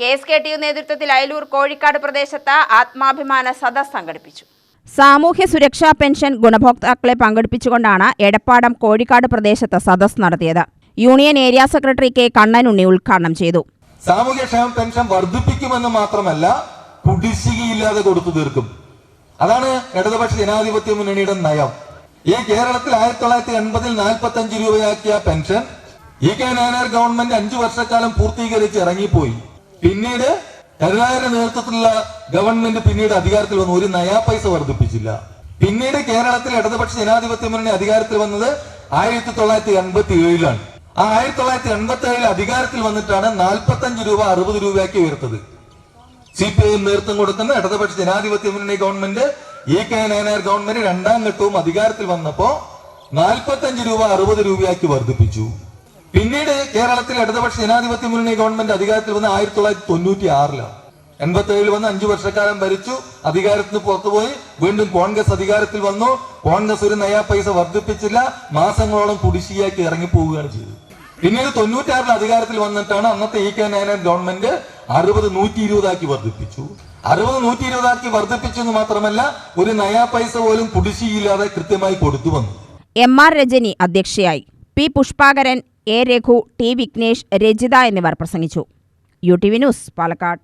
K S K T U നേതൃത്വത്തിൽ അയലൂർ കോഴിക്കാട് പ്രദേശത്ത് ആത്മാഭിമാന സദസ് സംഘടിപ്പിച്ചു. സാമൂഹ്യ സുരക്ഷാ പെൻഷൻ ഗുണഭോക്താക്കളെ പങ്കെടുപ്പിച്ചുകൊണ്ടാണ് എടപ്പാടം കോഴിക്കാട് പ്രദേശത്ത് സദസ് നടത്തിയത്. Union area secretary K Kannanunni ഉദ്ഘാടനം ചെയ്തു. സാമൂഹ്യക്ഷേമ പെൻഷൻ വർദ്ധിപ്പിക്കുമെന്ന് മാത്രമല്ല കുടിശ്ശികയില്ലാതെ കൊടുത്തു തീർക്കും. അതാണ് ഇടതുപക്ഷ ജനാധിപത്യ മുന്നണിയുടെ നയം. ഈ കേരളത്തിൽ ആയിരത്തി തൊള്ളായിരത്തി എൺപതിൽ നാൽപ്പത്തി അഞ്ച് രൂപയാക്കിയ pension E K Nayanar government അഞ്ചു വർഷക്കാലം പൂർത്തീകരിച്ച് ഇറങ്ങിപ്പോയി. പിന്നീട് കരുണാകരന്റെ നേതൃത്വത്തിലുള്ള ഗവൺമെന്റ് പിന്നീട് അധികാരത്തിൽ വന്നു. ഒരു നയാ പൈസ വർദ്ധിപ്പിച്ചില്ല. പിന്നീട് കേരളത്തിൽ ഇടതുപക്ഷ ജനാധിപത്യ മുന്നണി അധികാരത്തിൽ വന്നത് ആയിരത്തി തൊള്ളായിരത്തി എൺപത്തി ഏഴിലാണ് ആ ആയിരത്തി തൊള്ളായിരത്തി എൺപത്തി ഏഴിൽ അധികാരത്തിൽ വന്നിട്ടാണ് നാൽപ്പത്തഞ്ച് രൂപ അറുപത് രൂപയാക്കി ഉയർത്തത്. സി പി ഐ നേതൃത്വം കൊടുക്കുന്ന ഇടതുപക്ഷ ജനാധിപത്യ മുന്നണി government E K Nayanar government രണ്ടാം ഘട്ടവും അധികാരത്തിൽ വന്നപ്പോ നാൽപ്പത്തഞ്ച് രൂപ അറുപത് രൂപയാക്കി വർദ്ധിപ്പിച്ചു. പിന്നീട് കേരളത്തിൽ ഇടതുപക്ഷ ജനാധിപത്യ മുന്നണി ഗവൺമെന്റ് അധികാരത്തിൽ വന്ന ആയിരത്തി തൊള്ളായിരത്തി തൊണ്ണൂറ്റി ആറിലാണ് എൺപത്തി ഏഴിൽ വന്ന് അഞ്ചു വർഷക്കാലം ഭരിച്ചു. അധികാരത്തിൽ നിന്ന് പുറത്തുപോയി വീണ്ടും കോൺഗ്രസ് അധികാരത്തിൽ വന്നു. കോൺഗ്രസ് ഒരു നയാ പൈസ വർദ്ധിപ്പിച്ചില്ല. മാസങ്ങളോളം കുടിശ്ശിയാക്കി ഇറങ്ങിപ്പോവുകയാണ് ചെയ്തത്. പിന്നീട് തൊണ്ണൂറ്റാറിൽ അധികാരത്തിൽ വന്നിട്ടാണ് അന്നത്തെ ഇ കെ നായനാർ ഗവൺമെന്റ് അറുപത് നൂറ്റി ഇരുപതാക്കി വർദ്ധിപ്പിച്ചു. അറുപത് നൂറ്റി ഇരുപതാക്കി വർദ്ധിപ്പിച്ചു എന്ന് മാത്രമല്ല ഒരു നയാ പൈസ പോലും കുടിശ്ശിയില്ലാതെ കൃത്യമായി കൊടുത്തു വന്നു. എം ആർ രജനി അധ്യക്ഷയായി. P Pushpakaran A Raghu T Vighnesh Rajitha എന്നിവർ പ്രസംഗിച്ചു. U T V news Palakkad.